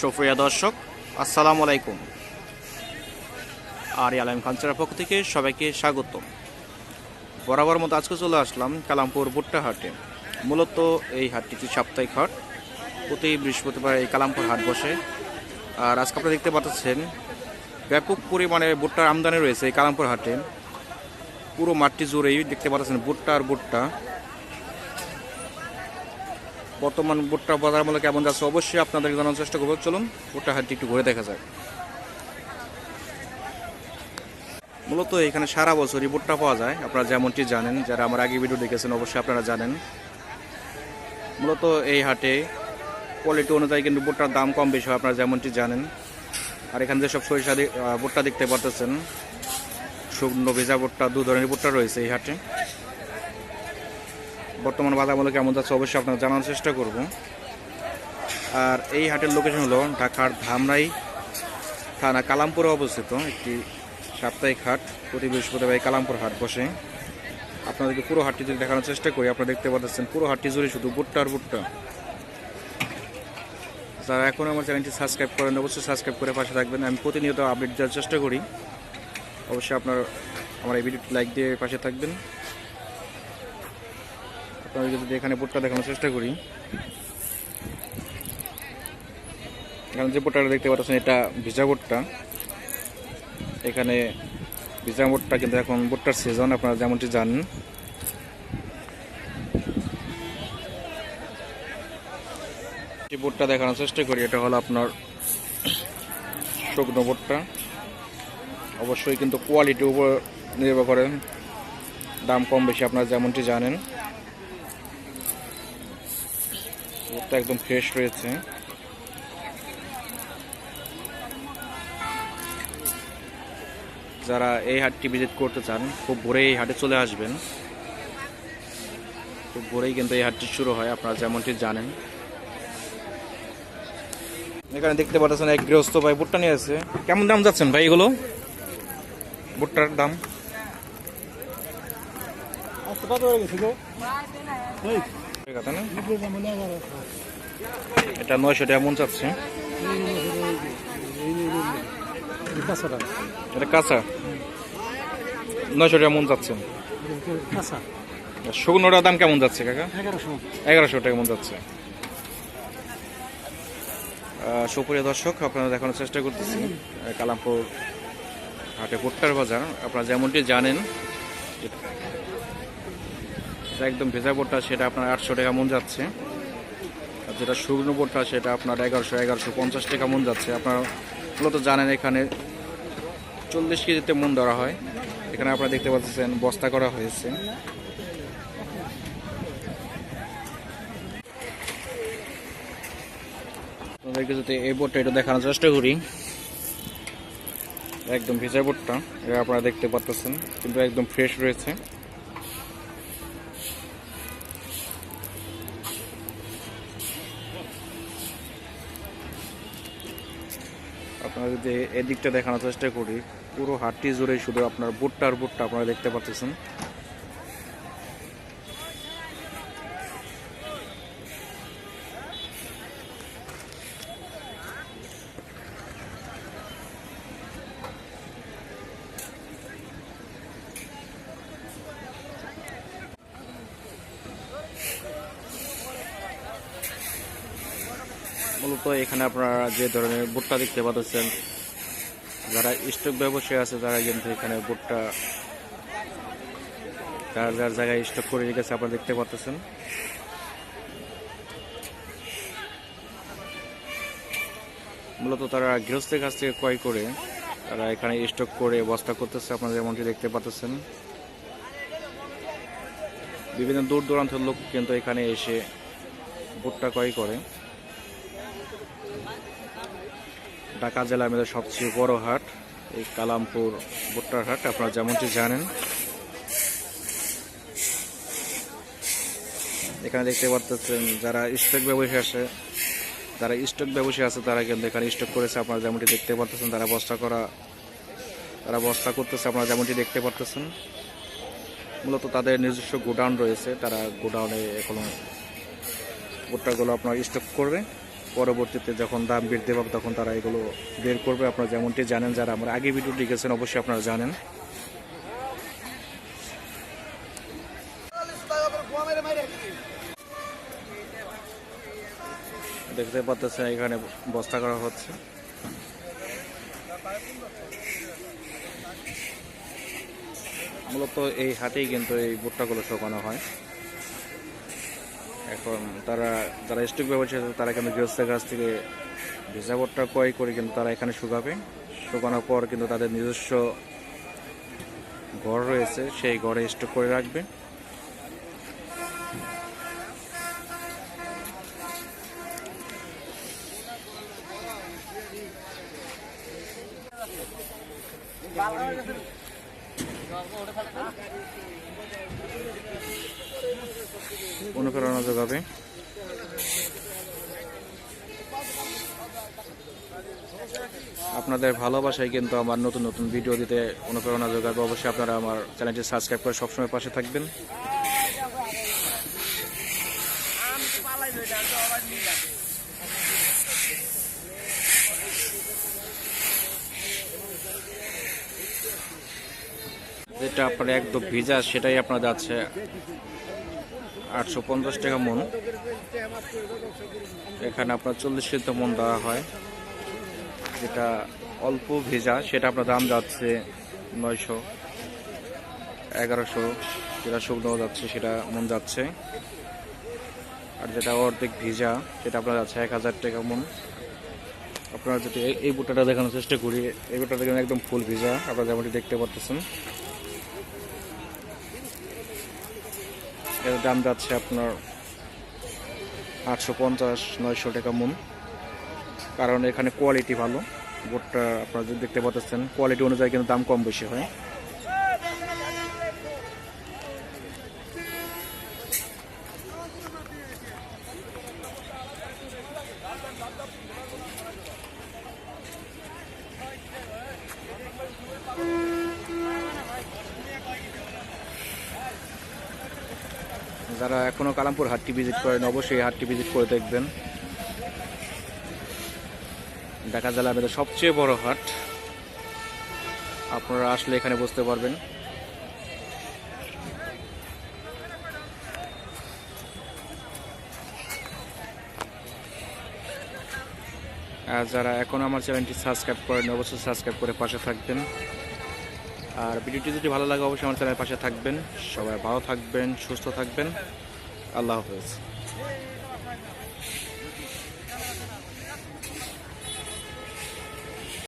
সুপ্রিয়া দর্শক, আসসালামু আলাইকুম। আর আলম কালচারের পক্ষ থেকে সবাইকে স্বাগত। বরাবর মতো আজকে চলে আসলাম কালামপুর ভুট্টা হাটে। মূলত এই হাটটি সাপ্তাহিক হাট। প্রতি বৃহস্পতিবার এই কালামপুর হাট বসে। আর আজকে আপনারা দেখতে পাচ্ছেন, ব্যাপক পরিমাণে ভুট্টার আমদানি রয়েছে এই কালামপুর হাটে। পুরো মাঠটি জুড়েই দেখতে পাচ্ছেন ভুট্টা আর ভুট্টা। বর্তমান ভুট্টা বাজার মূল্য কেমন যাচ্ছে অবশ্যই আপনাদের জানার চেষ্টা করব। চলুন, ভুট্টা হাটটি একটু ঘুরে দেখা যায় মূলত এখানে সারা বছরই ভুট্টা পাওয়া যায়। আপনারা যেমনটি জানেন, যারা আমার আগে ভিডিও দেখেছেন, অবশ্যই আপনারা জানেন। মূলত এই হাটে কোয়ালিটি অনুযায়ী কিন্তু ভুট্টার দাম কম বেশি হয়, আপনারা যেমনটি জানেন। আর এখানে যেসব সরিষা ভুট্টা দেখতে পারতেছেন, শুকনো ভেজা ভুট্টা, দু ধরনের ভুট্টা রয়েছে এই হাটে। বর্তমান বাজার মূল্য কেমন যাচ্ছে অবশ্যই আপনারা জানার চেষ্টা করব। আর এই হাটের লোকেশন হলো ঢাকার ধামরাই থানা কালামপুরে অবস্থিত একটি সাপ্তাহিক হাট। প্রতি বৃহস্পতিবার কালামপুর হাট বসে। আপনাদেরকে পুরো হাটটি যদি দেখানোর চেষ্টা করি, আপনারা দেখতে পাচ্ছেন পুরো হাটটি জুড়ে শুধু ভুট্টা আর যারা এখন আমার চ্যানেলটি সাবস্ক্রাইব করেন অবশ্যই সাবস্ক্রাইব করে পাশে থাকবেন। আমি প্রতিনিয়ত আপডেট দেওয়ার চেষ্টা করি। অবশ্যই আপনার আমার এই ভিডিওটি লাইক দিয়ে পাশে থাকবেন। আপনাদের যদি এখানে বোটটা দেখানোর চেষ্টা করি। এখানে যে বোটটা দেখতে পাচ্ছেন, এটা ভিজা বোটটা এখানে ভিজা বোটটা কিন্তু এখন বোটটার সিজন আপনারা যেমনটি জানেন। যে বোটটা দেখানোর চেষ্টা করি, এটা হলো আপনার শুকনো বোটটা অবশ্যই কিন্তু কোয়ালিটির উপর নির্ভর করে, দাম কম বেশি, আপনারা যেমনটি জানেন। বোটটা একদম ফ্রেশ রয়েছে। যারা এই হাটটি ভিজিট করতে চান খুব ভোরে এই হাটে চলে আসবেন। খুব ভোরেই কিন্তু এই হাটটি শুরু হয় আপনারা যেমনটি জানেন। এখানে দেখতে পাচ্ছেন এক গৃহস্থ ভাই ভুট্টা নিয়ে আছে কেমন দাম যাচ্ছেন ভাই এগুলো? ভুট্টার দাম? এটা নয়শো টাকা মন চাচ্ছে। এটা কাঁচা। নয়শো টাকা মন যাচ্ছে শুকনোটার দাম কেমন যাচ্ছে, কাকা? এগারোশো টাকা মন যাচ্ছে। সুপ্রিয় দর্শক, আপনারা দেখানোর চেষ্টা করতেছি। কালামপুর হাটে ভুট্টার বাজার। আপনারা যেমনটি জানেন যেটা একদম ভেজা ভুট্টা সেটা আপনার আটশো টাকা মন যাচ্ছে। আর যেটা শুকনো ভুট্টা সেটা আপনার এগারোশো এগারোশো পঞ্চাশ টাকা মন যাচ্ছে। আপনারা মূলত জানেন এখানে চল্লিশ কেজিতে মন ধরা হয়। এখানে আপনারা দেখতে পাচ্ছেন বস্তা করা হয়েছে। আপনাদেরকে যদি এই বোটটা এটা দেখানোর চেষ্টা করি। একদম ভেজা বোটটা এটা আপনারা দেখতে পাচ্ছেন, কিন্তু একদম ফ্রেশ রয়েছে। আপনারা যদি এদিকটা দেখানোর চেষ্টা করি, পুরো হাটটি জুড়ে শুধু আপনার বুটটা আর বুটটা আপনারা দেখতে পাচ্ছেন। মূলত এখানে আপনারা যে ধরনের ভুট্টা দেখতে পাচ্ছেন, যারা স্টক ব্যবসায়ী আছে তারা কিন্তু এখানে ভুট্টা যার যার জায়গায় স্টক করে রেখেছে আপনারা দেখতে পাচ্ছেন। মূলত তারা গৃহস্থের কাছ থেকে ক্রয় করে তারা এখানে স্টক করে বস্তা করতেছে, আপনারা যেমনটি দেখতে পাচ্ছেন। বিভিন্ন দূর দূরান্তের লোক কিন্তু এখানে এসে ভুট্টা ক্রয় করে। ঢাকা জেলা মধ্যে সবচেয়ে বড় হাট, এই কালামপুর ভুট্টার হাট। আপনারা যেমনটি জানেন, এখানে দেখতে পাচ্ছেন যারা স্টক ব্যবসায়ী আছে, যারা স্টক ব্যবসায়ী আছে, তারা কিন্তু এখানে স্টক করেছে। আপনারা যেমনটি দেখতে পাচ্ছেন তারা বস্তা করা, তারা বস্তা করতেছে। আপনারা যেমনটি দেখতে পাচ্ছেন মূলত তাদের নিজস্ব গোডাউন রয়েছে। তারা গোডাউনে এখনও ভুট্টাগুলো আপনার স্টক করবে। পরবর্তীতে যখন দাম বৃদ্ধি পাবে তখন তারা এগুলো বের করবে। আপনারা যেমনটি জানেন, যারা আমার আগে ভিডিও লিখেছেন অবশ্যই আপনারা জানেন। দেখতে পাচ্ছেন, এখানে বস্তা করা হচ্ছে। মূলত এই হাটেই কিন্তু এই ভুট্টাগুলো শুকানো হয়। এখন তারা, যারা স্টক ব্যবসা তারা কিন্তু গৃহস্থের কাছ থেকে ভিসা ভুট্টা ক্রয় করে কিন্তু তারা এখানে শুকাবে। শুকানোর পর কিন্তু তাদের নিজস্ব ঘর রয়েছে, সেই ঘরে স্টক করে রাখবে। অনুপ্রেরণা যোগাবে আপনাদের ভালোবাসায় কিন্তু আমার নতুন নতুন ভিডিও দিতে অনুপ্রেরণা যোগাবে। অবশ্যই আপনারা আমার চ্যানেলটি সাবস্ক্রাইব করে সবসময় পাশে থাকবেন। যেটা আপনার একদম ভিজা, সেটাই আপনার যাচ্ছে আটশো পঞ্চাশ টাকা মন। এখানে আপনার চল্লিশ কেজি মন দেওয়া হয়। যেটা অল্প ভেজা, সেটা আপনার দাম যাচ্ছে নয়শো, এগারোশো। যেটা শুকনো যাচ্ছে, সেটা মন যাচ্ছে। আর যেটা অর্ধেক ভিজা, সেটা আপনার যাচ্ছে এক হাজার টাকা মন। আপনারা যদি এই- বুটাটা দেখানোর চেষ্টা করি, এই বুটাটা দেখেন একদম ফুল ভিজা, আপনারা যেমনটি দেখতে পাচ্ছেন এর দাম যাচ্ছে আপনার আটশো পঞ্চাশ, নয়শো টাকা মন। কারণ এখানে কোয়ালিটি ভালো। বোটটা আপনারা যদি দেখতে পাচ্ছেন কোয়ালিটি অনুযায়ী কিন্তু দাম কম বেশি হয়। যারা এখনও কালামপুর হাটটি ভিজিট করেন অবশ্যই হাটটি ভিজিট করে দেখবেন। ঢাকা জেলা আমাদের সবচেয়ে বড় হাট। আপনারা আসলে এখানে বুঝতে পারবেন। আর যারা এখন আমার চ্যানেলটি সাবস্ক্রাইব করেন অবশ্যই সাবস্ক্রাইব করে পাশে থাকবেন। আর ভিডিওটি যদি ভালো লাগে, অবশ্যই আমার চ্যানেলের পাশে থাকবেন। সবাই ভালো থাকবেন, সুস্থ থাকবেন। আল্লাহ হাফেজ।